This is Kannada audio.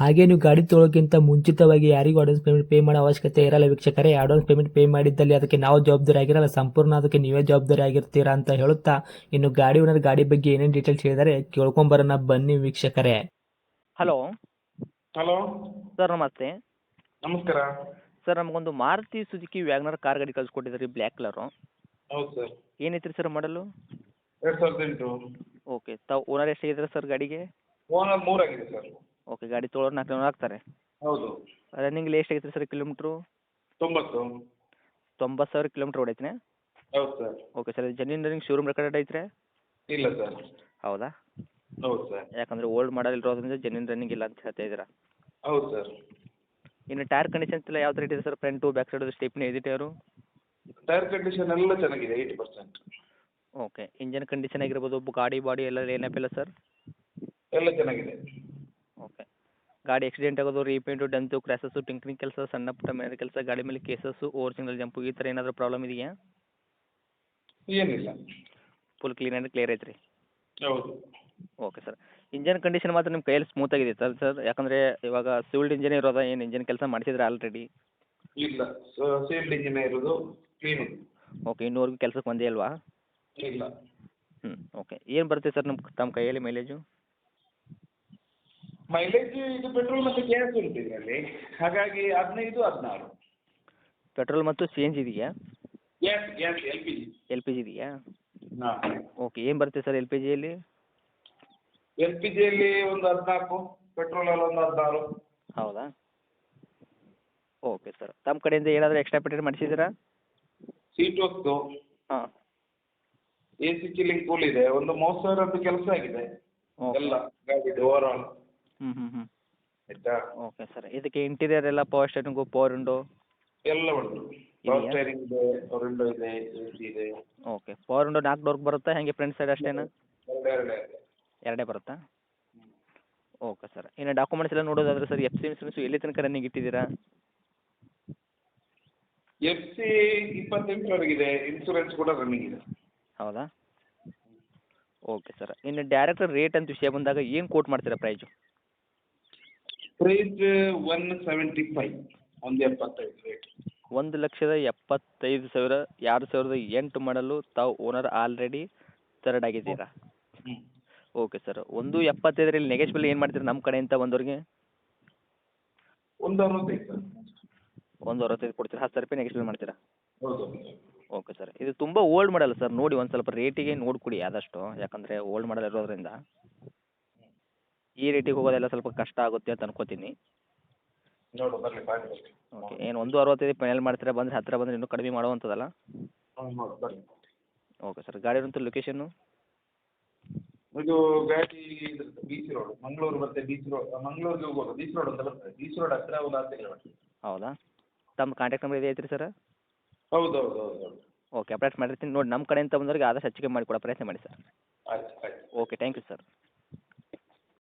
ಹಾಗೆ ನೀವು ಗಾಡಿ ತೊಳೋಕ್ಕಿಂತ ಮುಂಚಿತವಾಗಿ ಯಾರಿಗೂ ಅಡ್ವಾನ್ಸ್ ಪೇಮೆಂಟ್ ಪೇ ಮಾಡೋ ಅವಶ್ಯಕತೆ ಇರಲ್ಲ ವೀಕ್ಷಕರೇ. ಅಡ್ವಾನ್ಸ್ ಪೇಮೆಂಟ್ ಪೇ ಮಾಡಿದ್ದಲ್ಲಿ ಅದಕ್ಕೆ ನಾವು ಜವಾಬ್ದಾರಿ ಆಗಿರಲ್ಲ. ಸಂಪೂರ್ಣ ಅದಕ್ಕೆ ನೀವೇ ಜವಾಬ್ದಾರಿ ಆಗಿರ್ತೀರಾ ಅಂತ ಹೇಳುತ್ತಾ ಇನ್ನು ಗಾಡಿ ಓನರ್ ಗಾಡಿ ಬಗ್ಗೆ ಏನೇನು ಡೀಟೇಲ್ಸ್ ಹೇಳಿದರೆ ಕೇಳ್ಕೊಂಬರೋಣ ಬನ್ನಿ ವೀಕ್ಷಕರೇ. ಹಲೋ ಹಲೋ ಸರ್ ನಮಸ್ತೆ. ನಮಸ್ಕಾರ. ಸರ್ ನಮಗೊಂದು ಮಾರುತಿ ಸುಜುಕಿ ವ್ಯಾಗ್ನರ್ ಕಾರ್ ಗಾಡಿ ಕಳ್ಸಿಕೊಟ್ಟಿದ್ರಿ ಬ್ಲ್ಯಾಕ್ ಕಲರ್. ಹೌದು ಸರ್. ಏನೈತ್ರಿ ಸರ್ ಮಾಡಲು? ಎರಡು ಸಾವಿರದ ಎಂಟು. ಓಕೆ ತಾವು ಓನರ್ ಎಷ್ಟಾಗಿದ್ರೆ ಸರ್ ಗಾಡಿಗೆ? ಓನರ್ ಮೂರಾಗಿದೆ ಸರ್. ಓಕೆ ಗಾಡಿ ತೊಳೋರು ನಾಲ್ಕು ಜನ ಆಗ್ತಾರೆ. ಹೌದು. ರನ್ನಿಂಗ್ ಎಷ್ಟು ಐತ್ರಿ ಸರ್ ಕಿಲೋಮೀಟ್ರು ತೊಂಬತ್ತು. ತೊಂಬತ್ತು ಸಾವಿರ ಕಿಲೋಮೀಟ್ರ್ ಹೌದು sir okay sir genuine running showroom record ಐತ್ರಿ? ಇಲ್ಲ ಸರ್ ಹೌದಾ? ಹೌದು ಸರ್ ಯಾಕಂದ್ರೆ ಓಲ್ಡ್ ಮಾಡಲ್ ಇರೋದ್ರಿಂದ ಜೆನ್ಯೂನ್ ರನ್ನಿಂಗ್ ಇಲ್ಲ ಅಂತ ಹೇಳ್ತಾ ಇದ್ದೀರಾ? ಹೌದು ಸರ್ ಇನ್ನು ಟೈರ್ ಕಂಡೀಷನ್ ಎಲ್ಲ ಯಾವ ಥರ ಇದೆ sir front back side stepney ಇದೆ ಟೈರು ಟೈರ್ ಕಂಡೀಷನ್ ಎಲ್ಲ ಚೆನ್ನಾಗಿದೆ eighty percent okay engine condition ಆಗಿರ್ಬೋದು ಗಾಡಿ ಬಾಡಿ ಎಲ್ಲ ಏನಪ್ಪಿಲ್ಲ ಸರ್ ಎಲ್ಲ ಚೆನ್ನಾಗಿದೆ. ಗಾಡಿ ಆಕ್ಸಿಡೆಂಟ್ ಆಗೋದು ರೀಪೇಂಟು ಡಂತು ಕ್ರ್ಯಾಸಸ್ಸು ಟಿಂಕ್ರಿಂಗ್ ಕೆಲಸ ಸಣ್ಣ ಪುಟ್ಟ ಮೇಲೆ ಕೆಲಸ ಗಾಡಿ ಮೇಲೆ ಕೇಸಸ್ಸು ಓವರ್ ಸಿಂಗಲ್ ಜಂಪು ಈ ಥರ ಏನಾದರೂ ಪ್ರಾಬ್ಲಮ್ ಇದೆಯಾ? ಏನಿಲ್ಲ. ಫುಲ್ ಕ್ಲೀನ್ ಆ್ಯಂಡ್ ಕ್ಲಿಯರ್ ಐತ್ರಿ? ಹೌದು. ಓಕೆ ಸರ್ ಇಂಜನ್ ಕಂಡೀಷನ್ ಮಾತ್ರ ನಿಮ್ಮ ಕೈಯಲ್ಲಿ ಸ್ಮೂತ್ ಆಗಿದೆ ಸರ್ ಸರ್ ಯಾಕಂದರೆ ಇವಾಗ ಸಿವಿಲ್ಡ್ ಇಂಜಿನ್ ಇರೋದ ಏನು ಇಂಜಿನ್ ಕೆಲಸ ಮಾಡಿಸಿದ್ರೆ ಆಲ್ರೆಡಿ ಇಲ್ಲ ಇಂಜಿನ್ ಇರೋದು ಕ್ಲೀನ್ ಓಕೆ ಇನ್ನೂವರೆಗೂ ಕೆಲಸಕ್ಕೆ ಬಂದೇ ಅಲ್ವಾ? ಇಲ್ಲ. ಹ್ಞೂ ಓಕೆ ಏನು ಬರುತ್ತೆ ಸರ್ ನಮ್ಮ ತಮ್ಮ ಕೈಯಲ್ಲಿ ಮೈಲೇಜು ಮೈಲೇಜ್ ಇದು ಪೆಟ್ರೋಲ್ ಮತ್ತು ಗ್ಯಾಸ್ ಉಂಟು ಇದರಲ್ಲಿ. ಹಾಗಾಗಿ ಹದಿನೈದು ಹದಿನಾರು. ಪೆಟ್ರೋಲ್ ಮತ್ತು ಸಿ ಎನ್ ಜಿ ಇದೆಯಾ? Gas gas L P G L P G ಇದೆಯಾ? ಹಾಂ. ಓಕೆ ಏನು ಬರುತ್ತೆ ಸರ್ ಎಲ್ ಪಿ ಜಿಯಲ್ಲಿ ಎಲ್ ಪಿ ಜಿಯಲ್ಲಿ ಒಂದು ಹದಿನಾಲ್ಕು ಪೆಟ್ರೋಲಲ್ಲಿ ಒಂದು ಹದಿನಾರು. ಹೌದಾ? ಓಕೆ ಸರ್ ತಮ್ಮ ಕಡೆಯಿಂದ ಏನಾದರೂ ಎಕ್ಸ್ಟ್ರಾ ಪೇಟೆಂಟ್ ಮಾಡಿಸಿದ್ದೀರಾ? ಸೀಟ್ ಹೊಸ್ತು ಹಾಂ. ಎ ಸಿ ಚಿಲ್ಲಿಂಗ್ ಕೂಲ್ ಇದೆ. ಒಂದು ಮೂವತ್ತು ಸಾವಿರದ್ದು ಕೆಲಸ ಆಗಿದೆ. ಎಲ್ಲ ಗಾಡಿದು ಓವರ್ ಆಲ್ ಹ್ಞೂ ಹ್ಮ್ ಹ್ಮ್. ಆಯ್ತಾ? ಓಕೆ ಸರ್ ಇದಕ್ಕೆ ಇಂಟೀರಿಯರ್ ಎಲ್ಲ ಪವರ್ ಸ್ಟೇರಿಂಗು ಪವರ್ ವಿಂಡೋ ಎಲ್ಲ ಉಂಟು. ಪವರ್ ಸ್ಟೇರಿಂಗ್ ಇದೆ ವಿಂಡೋ ಇದೆ ಎ ಸಿ ಇದೆ. ಓಕೆ ಪವರ್ ವಿಂಡೋ ನಾಲ್ಕು ಡೋರ್ಗೆ ಬರುತ್ತಾ? ಹೆಂಗೆ ಫ್ರಂಟ್ ಸೈಡ್ ಅಷ್ಟೇನಾ? ಎರಡು ಬರುತ್ತಾ? ಓಕೆ ಸರ್ ಇನ್ನು ಡಾಕ್ಯುಮೆಂಟ್ಸ್ ಎಲ್ಲ ನೋಡೋದಾದ್ರೆ ಸರ್ ಎಫ್ ಸಿ ಇನ್ಸೂರೆನ್ಸ್ ಎಲ್ಲಿ ತನಕ ರನ್ನಿಂಗ್ ಇಟ್ಟಿದ್ದೀರಾ? ಎಫ್ ಸಿ ಇಪ್ಪತ್ತೆಂಟರವರೆಗಿದೆ. ಇನ್ಸೂರೆನ್ಸ್ ಕೂಡ ರನ್ನಿಂಗ್ ಇದೆ. ಹೌದಾ? ಓಕೆ ಸರ್ ಇನ್ನು ಡೈರೆಕ್ಟ್ ರೇಟ್ ಅಂತ ವಿಷಯ ಬಂದಾಗ ಏನು ಕೋಟ್ ಮಾಡ್ತೀರಾ price price one seventy five ಒಂದು ಎಪ್ಪತ್ತೈದು ರೇಟ್ ಒಂದು ಲಕ್ಷದ ಎಪ್ಪತ್ತೈದು ಸಾವಿರ ಎರಡು ಸಾವಿರದ ಎಂಟು ಮಾಡಲು ತಾವು ಓನರ್ ಆಲ್ರೆಡಿ ತರ್ಡ್ ಆಗಿದ್ದೀರಾ? ಹ್ಞೂ ಓಕೆ ಸರ್ ಒಂದು ಎಪ್ಪತ್ತೈದರಲ್ಲಿ ನೆಗೆಶ್ಬಲ್ ಏನು ಮಾಡ್ತೀರಾ ನಮ್ಮ ಕಡೆಯಿಂದ ಬಂದವ್ರಿಗೆ ಒಂದು ಅರವತ್ತೈದು ಸರ್. ಒಂದು ಅರವತ್ತೈದು ಕೊಡ್ತೀರಾ? ಹತ್ತು ಸಾವಿರ ರೂಪಾಯಿ ನೆಗೆಶ್ಬಲ್ ಮಾಡ್ತೀರಾ? ಹೌದು. ಓಕೆ ಸರ್ ಇದು ತುಂಬ ಓಲ್ಡ್ ಮಾಡಲ್ಲ ಸರ್ ನೋಡಿ ಒಂದು ಸ್ವಲ್ಪ ರೇಟಿಗೆ ನೋಡಿಕೊಡಿ ಆದಷ್ಟು. ಯಾಕಂದರೆ ಓಲ್ಡ್ ಮಾಡಲ್ ಇರೋದ್ರಿಂದ. ಈ ರೇಟಿಗೆ ಹೋಗೋದೆಲ್ಲ ಸ್ವಲ್ಪ ಕಷ್ಟ ಆಗುತ್ತೆ ಅಂತ ಅನ್ಕೋತೀನಿ. ಬರಲಿ ಓಕೆ ಏನು ಒಂದು ಅರವತ್ತೈದು ಫೈನಲ್ ಮಾಡ್ತೀರಾ ಬಂದರೆ ಹತ್ತಿರ ಬಂದರೆ ಇನ್ನೂ ಕಡಿಮೆ ಮಾಡುವಂಥದ್ದಲ್ಲ? ಬರಲಿ. ಓಕೆ ಸರ್ ಗಾಡಿ ಇರುವಂಥ ಲೊಕೇಶನ್ನು ಇದು ಗಾಡಿ ಬೀಚ್ ರೋಡ್ ಮಂಗಳೂರು ಮತ್ತೆ ಬೀಚ್ ರೋಡ್ ಮಂಗಳೂರಿಗೆ ಹೋಗುವಾಗ ಬೀಚ್ ರೋಡ್ ಅಂತ ಬರ್ತದೆ. ಬಿ ರೋಡ್ ಹತ್ತಿರ ಒಂದು ಹತ್ತು ಕಿಲೋಮೀಟರ್ ಹೌದಾ? ತಮ್ಮ ಕಾಂಟ್ಯಾಕ್ಟ್ ನಂಬರ್ ಇದೆ ಐತ್ರಿ ಸರ್ ಹೌದು ಹೌದು ಹೌದು ಹೌದು. ಓಕೆ ಅಪ್ಡೇಟ್ ಮಾಡಿರ್ತೀನಿ. ನೋಡಿ ನಮ್ಮ ಕಡೆಯಿಂದ ಬಂದವರಿಗೆ ಆದಷ್ಟು ಹೆಚ್ಚಿಗೆ ಮಾಡಿಕೊಡೋ ಪ್ರಯತ್ನ ಮಾಡಿ ಸರ್ ಆಯ್ತು ಆಯ್ತು. Okay thank you sir